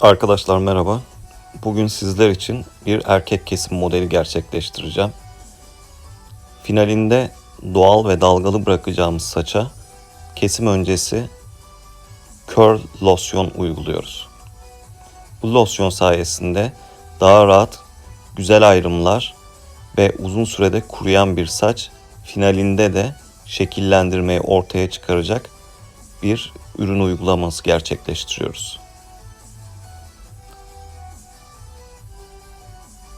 Arkadaşlar merhaba. Bugün sizler için bir erkek kesim modeli gerçekleştireceğim. Finalinde doğal ve dalgalı bırakacağımız saça kesim öncesi curl losyon uyguluyoruz. Bu losyon sayesinde daha rahat, güzel ayrımlar ve uzun sürede kuruyan bir saç finalinde de şekillendirmeyi ortaya çıkaracak bir ürün uygulaması gerçekleştiriyoruz.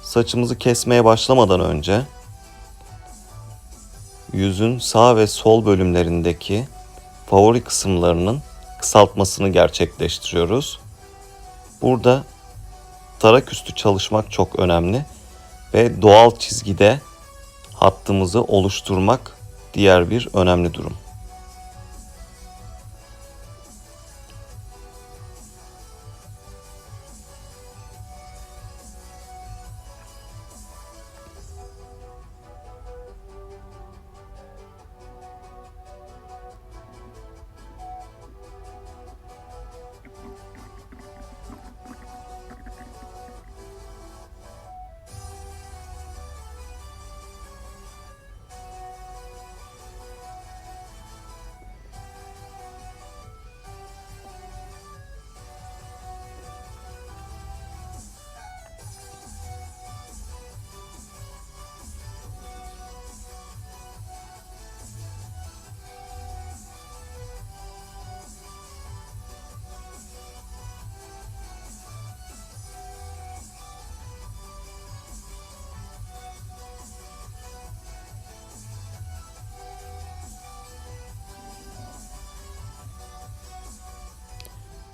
Saçımızı kesmeye başlamadan önce yüzün sağ ve sol bölümlerindeki favori kısımlarının kısaltmasını gerçekleştiriyoruz. Burada tarak üstü çalışmak çok önemli ve doğal çizgide hattımızı oluşturmak diğer bir önemli durum.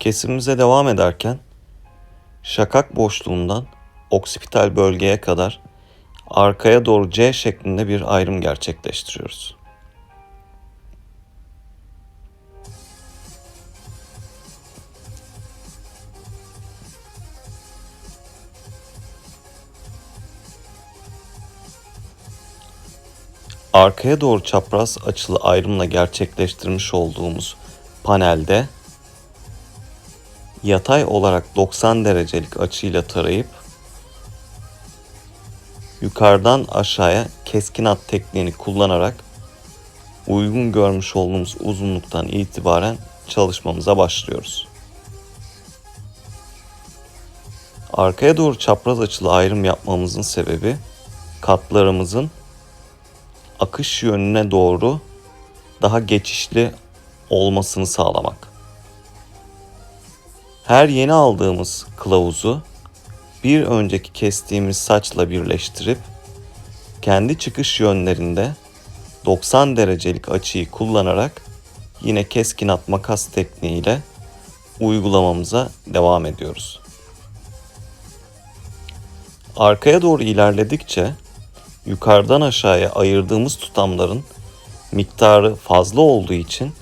Kesimimize devam ederken şakak boşluğundan oksipital bölgeye kadar arkaya doğru C şeklinde bir ayrım gerçekleştiriyoruz. Arkaya doğru çapraz açılı ayrımla gerçekleştirmiş olduğumuz panelde yatay olarak 90 derecelik açıyla tarayıp yukarıdan aşağıya keskin at tekniğini kullanarak uygun görmüş olduğumuz uzunluktan itibaren çalışmamıza başlıyoruz. Arkaya doğru çapraz açılı ayrım yapmamızın sebebi katlarımızın akış yönüne doğru daha geçişli olmasını sağlamak. Her yeni aldığımız kılavuzu bir önceki kestiğimiz saçla birleştirip kendi çıkış yönlerinde 90 derecelik açıyı kullanarak yine keskin at makas tekniğiyle uygulamamıza devam ediyoruz. Arkaya doğru ilerledikçe yukarıdan aşağıya ayırdığımız tutamların miktarı fazla olduğu için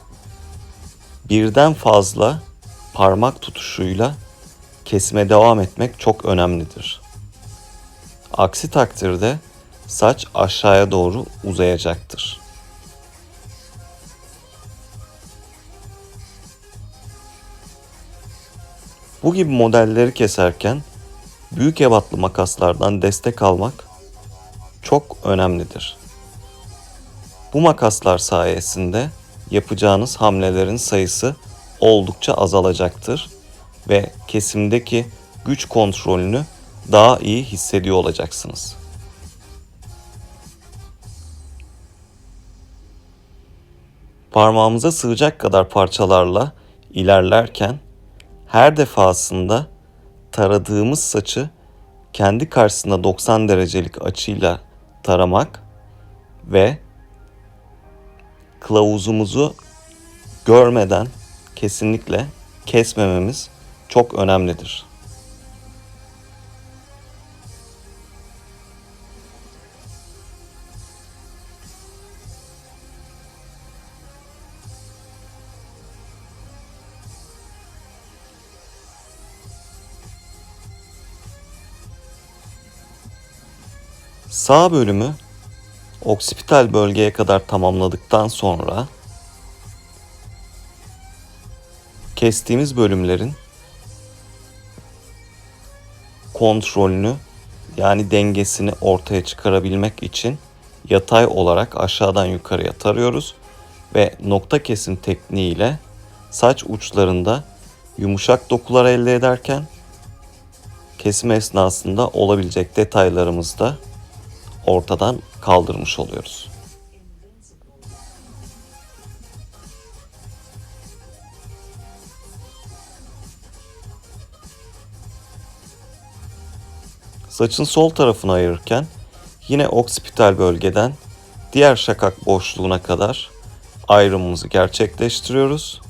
birden fazla parmak tutuşuyla kesime devam etmek çok önemlidir. Aksi takdirde saç aşağıya doğru uzayacaktır. Bu gibi modelleri keserken büyük ebatlı makaslardan destek almak çok önemlidir. Bu makaslar sayesinde yapacağınız hamlelerin sayısı oldukça azalacaktır ve kesimdeki güç kontrolünü daha iyi hissediyor olacaksınız. Parmağımıza sığacak kadar parçalarla ilerlerken her defasında taradığımız saçı kendi karşısında 90 derecelik açıyla taramak ve kılavuzumuzu görmeden kesinlikle kesmememiz çok önemlidir. Sağ bölümü oksipital bölgeye kadar tamamladıktan sonra kestiğimiz bölümlerin kontrolünü yani dengesini ortaya çıkarabilmek için yatay olarak aşağıdan yukarıya tarıyoruz ve nokta kesim tekniğiyle saç uçlarında yumuşak dokular elde ederken kesim esnasında olabilecek detaylarımızı da ortadan kaldırmış oluyoruz. Saçın sol tarafını ayırırken yine oksipital bölgeden diğer şakak boşluğuna kadar ayrımımızı gerçekleştiriyoruz.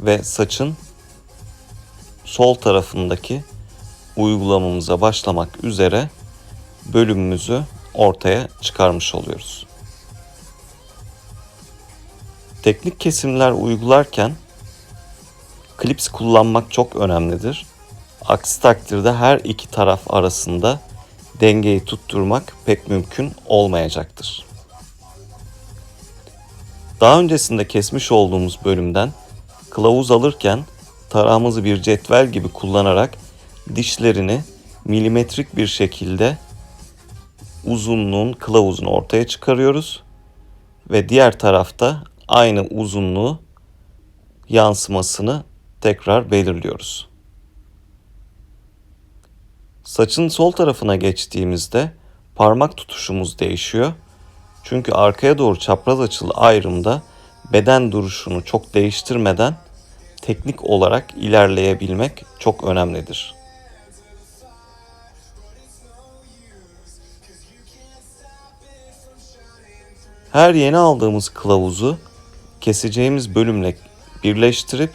Ve saçın sol tarafındaki uygulamamıza başlamak üzere bölümümüzü ortaya çıkarmış oluyoruz. Teknik kesimler uygularken klips kullanmak çok önemlidir. Aksi takdirde her iki taraf arasında dengeyi tutturmak pek mümkün olmayacaktır. Daha öncesinde kesmiş olduğumuz bölümden kılavuz alırken tarağımızı bir cetvel gibi kullanarak dişlerini milimetrik bir şekilde uzunluğun kılavuzunu ortaya çıkarıyoruz ve diğer tarafta aynı uzunluğu yansımasını tekrar belirliyoruz. Saçın sol tarafına geçtiğimizde parmak tutuşumuz değişiyor. Çünkü arkaya doğru çapraz açılı ayrımda beden duruşunu çok değiştirmeden teknik olarak ilerleyebilmek çok önemlidir. Her yeni aldığımız kılavuzu keseceğimiz bölümle birleştirip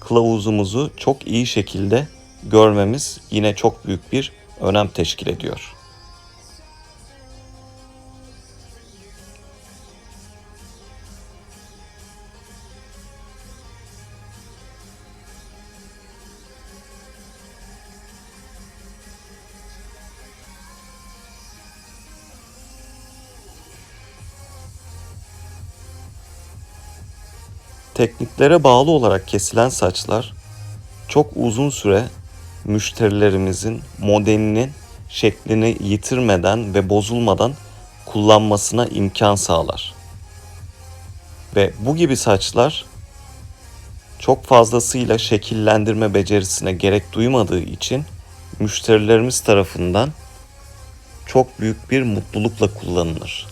kılavuzumuzu çok iyi şekilde görmemiz yine çok büyük bir önem teşkil ediyor. Tekniklere bağlı olarak kesilen saçlar çok uzun süre müşterilerimizin modelinin şeklini yitirmeden ve bozulmadan kullanmasına imkan sağlar. Ve bu gibi saçlar çok fazlasıyla şekillendirme becerisine gerek duymadığı için müşterilerimiz tarafından çok büyük bir mutlulukla kullanılır.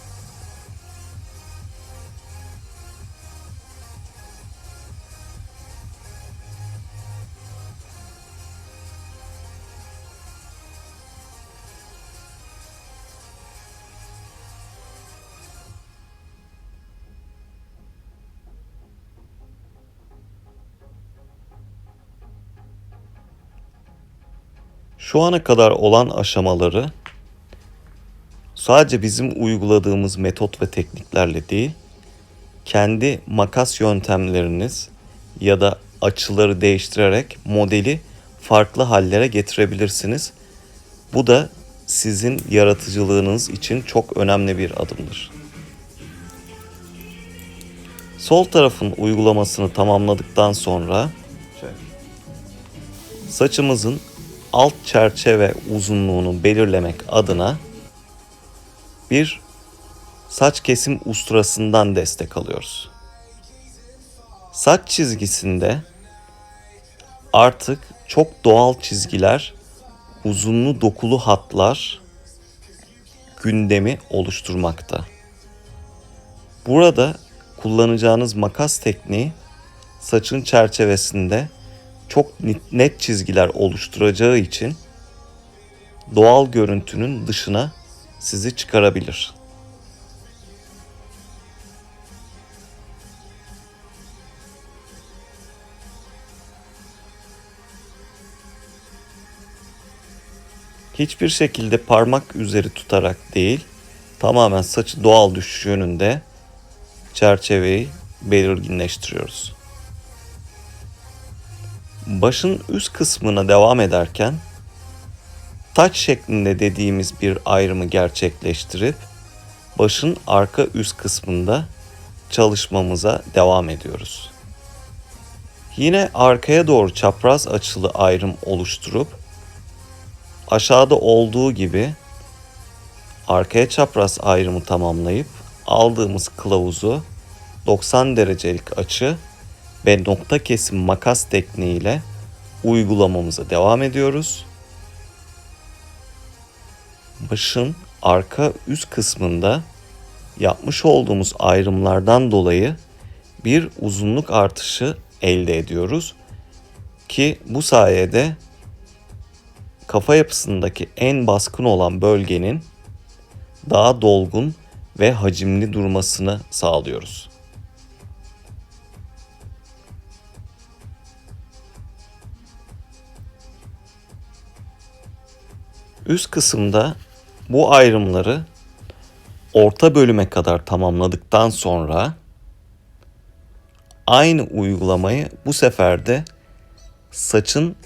Şu ana kadar olan aşamaları sadece bizim uyguladığımız metot ve tekniklerle değil, kendi makas yöntemleriniz ya da açıları değiştirerek modeli farklı hallere getirebilirsiniz. Bu da sizin yaratıcılığınız için çok önemli bir adımdır. Sol tarafın uygulamasını tamamladıktan sonra saçımızın alt çerçeve uzunluğunu belirlemek adına bir saç kesim usturasından destek alıyoruz. Saç çizgisinde artık çok doğal çizgiler, uzunlu dokulu hatlar gündemi oluşturmakta. Burada kullanacağınız makas tekniği saçın çerçevesinde çok net çizgiler oluşturacağı için doğal görüntünün dışına sizi çıkarabilir. Hiçbir şekilde parmak üzeri tutarak değil, tamamen saçı doğal düşüş yönünde çerçeveyi belirginleştiriyoruz. Başın üst kısmına devam ederken taç şeklinde dediğimiz bir ayrımı gerçekleştirip başın arka üst kısmında çalışmamıza devam ediyoruz. Yine arkaya doğru çapraz açılı ayrım oluşturup aşağıda olduğu gibi arkaya çapraz ayrımı tamamlayıp aldığımız kılavuzu 90 derecelik açı ve nokta kesim makas tekniğiyle uygulamamıza devam ediyoruz. Başın arka üst kısmında yapmış olduğumuz ayrımlardan dolayı bir uzunluk artışı elde ediyoruz ki bu sayede kafa yapısındaki en baskın olan bölgenin daha dolgun ve hacimli durmasını sağlıyoruz. Üst kısımda bu ayrımları orta bölüme kadar tamamladıktan sonra aynı uygulamayı bu sefer de saçın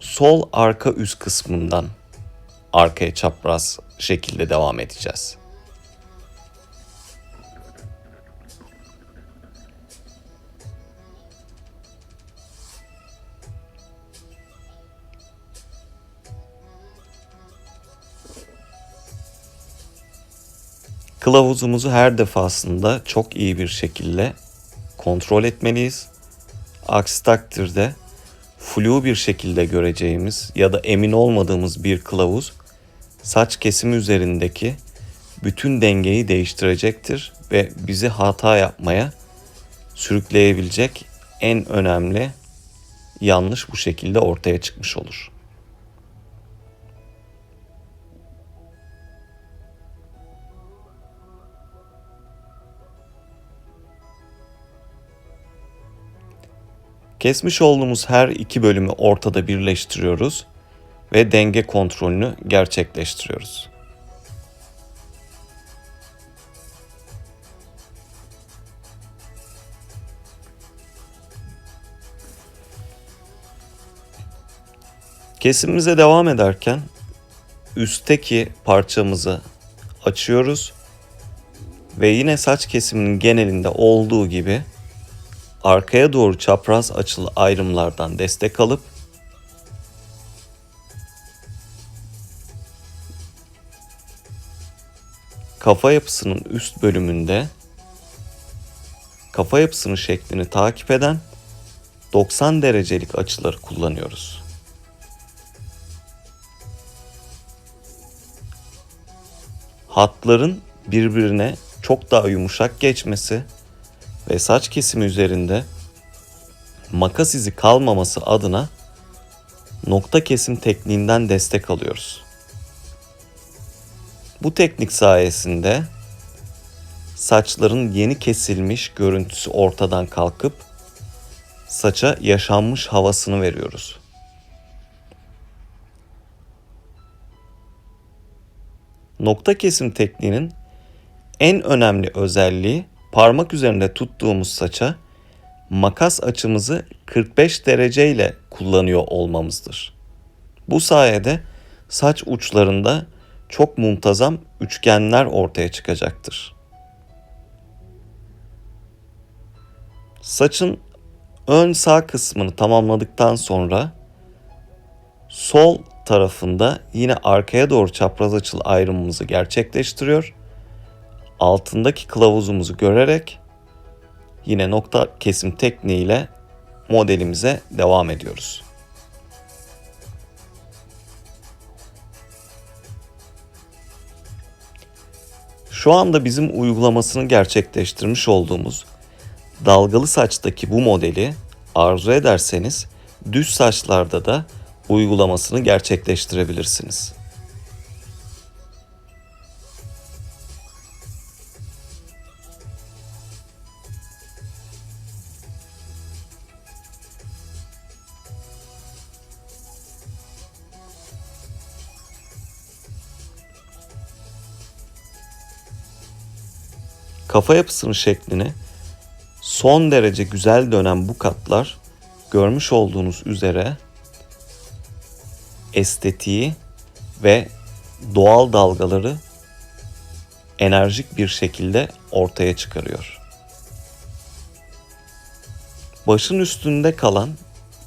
sol arka üst kısmından arkaya çapraz şekilde devam edeceğiz. Kılavuzumuzu her defasında çok iyi bir şekilde kontrol etmeliyiz. Aksi takdirde flu bir şekilde göreceğimiz ya da emin olmadığımız bir kılavuz saç kesimi üzerindeki bütün dengeyi değiştirecektir ve bizi hata yapmaya sürükleyebilecek en önemli yanlış bu şekilde ortaya çıkmış olur. Kesmiş olduğumuz her iki bölümü ortada birleştiriyoruz ve denge kontrolünü gerçekleştiriyoruz. Kesimimize devam ederken üstteki parçamızı açıyoruz ve yine saç kesiminin genelinde olduğu gibi arkaya doğru çapraz açılı ayrımlardan destek alıp kafa yapısının üst bölümünde kafa yapısının şeklini takip eden 90 derecelik açıları kullanıyoruz. Hatların birbirine çok daha yumuşak geçmesi ve saç kesimi üzerinde makas izi kalmaması adına nokta kesim tekniğinden destek alıyoruz. Bu teknik sayesinde saçların yeni kesilmiş görüntüsü ortadan kalkıp saça yaşanmış havasını veriyoruz. Nokta kesim tekniğinin en önemli özelliği parmak üzerinde tuttuğumuz saça makas açımızı 45 derece ile kullanıyor olmamızdır. Bu sayede saç uçlarında çok muntazam üçgenler ortaya çıkacaktır. Saçın ön sağ kısmını tamamladıktan sonra sol tarafında yine arkaya doğru çapraz açılı ayrımımızı gerçekleştiriyor altındaki kılavuzumuzu görerek yine nokta kesim tekniğiyle modelimize devam ediyoruz. Şu anda bizim uygulamasını gerçekleştirmiş olduğumuz dalgalı saçtaki bu modeli arzu ederseniz düz saçlarda da uygulamasını gerçekleştirebilirsiniz. Kafa yapısının şeklini son derece güzel dönen bu katlar görmüş olduğunuz üzere estetiği ve doğal dalgaları enerjik bir şekilde ortaya çıkarıyor. Başın üstünde kalan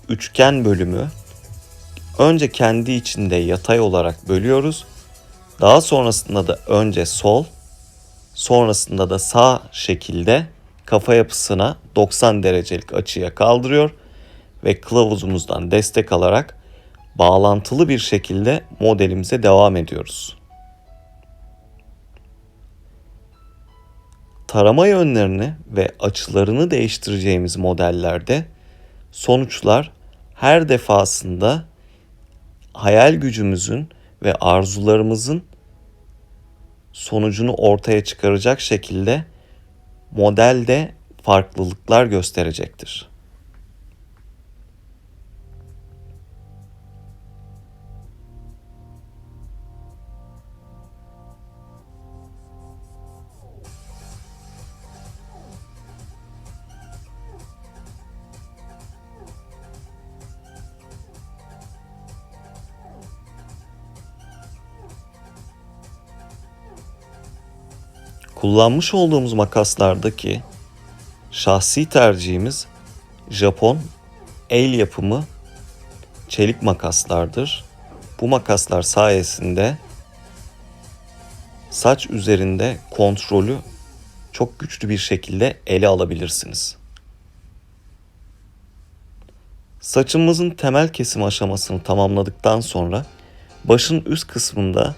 üçgen bölümü önce kendi içinde yatay olarak bölüyoruz. Daha sonrasında da önce sol, sonrasında da sağ şekilde kafa yapısına 90 derecelik açıya kaldırıyor ve kılavuzumuzdan destek alarak bağlantılı bir şekilde modelimize devam ediyoruz. Tarama yönlerini ve açılarını değiştireceğimiz modellerde sonuçlar her defasında hayal gücümüzün ve arzularımızın sonucunu ortaya çıkaracak şekilde modelde farklılıklar gösterecektir. Kullanmış olduğumuz makaslardaki şahsi tercihimiz Japon el yapımı çelik makaslardır. Bu makaslar sayesinde saç üzerinde kontrolü çok güçlü bir şekilde ele alabilirsiniz. Saçımızın temel kesim aşamasını tamamladıktan sonra başın üst kısmında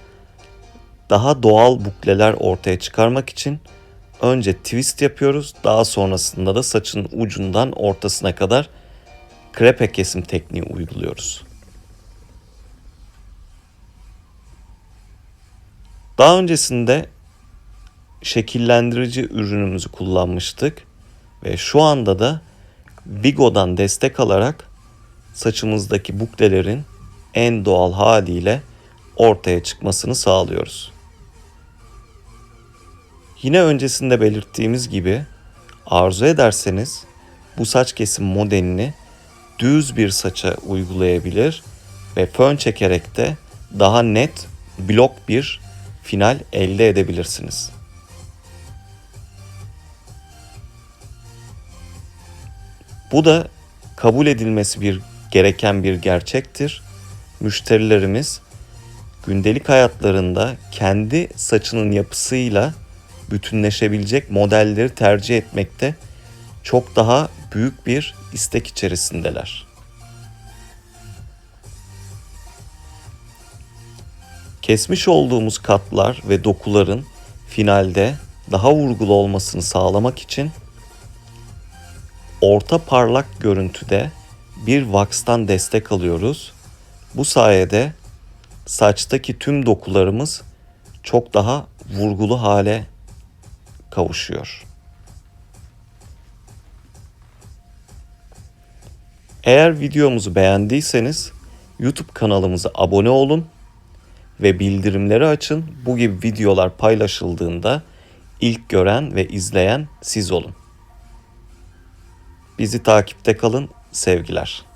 daha doğal bukleler ortaya çıkarmak için önce twist yapıyoruz. Daha sonrasında da saçın ucundan ortasına kadar krepe kesim tekniği uyguluyoruz. Daha öncesinde şekillendirici ürünümüzü kullanmıştık ve şu anda da Vigo'dan destek alarak saçımızdaki buklelerin en doğal haliyle ortaya çıkmasını sağlıyoruz. Yine öncesinde belirttiğimiz gibi arzu ederseniz bu saç kesim modelini düz bir saça uygulayabilir ve fön çekerek de daha net blok bir final elde edebilirsiniz. Bu da kabul edilmesi bir gereken bir gerçektir. Müşterilerimiz gündelik hayatlarında kendi saçının yapısıyla bütünleşebilecek modelleri tercih etmekte çok daha büyük bir istek içerisindeler. Kesmiş olduğumuz katlar ve dokuların finalde daha vurgulu olmasını sağlamak için orta parlak görüntüde bir vakstan destek alıyoruz. Bu sayede saçtaki tüm dokularımız çok daha vurgulu hale kavuşuyor. Eğer videomuzu beğendiyseniz YouTube kanalımıza abone olun ve bildirimleri açın. Bu gibi videolar paylaşıldığında ilk gören ve izleyen siz olun. Bizi takipte kalın. Sevgiler.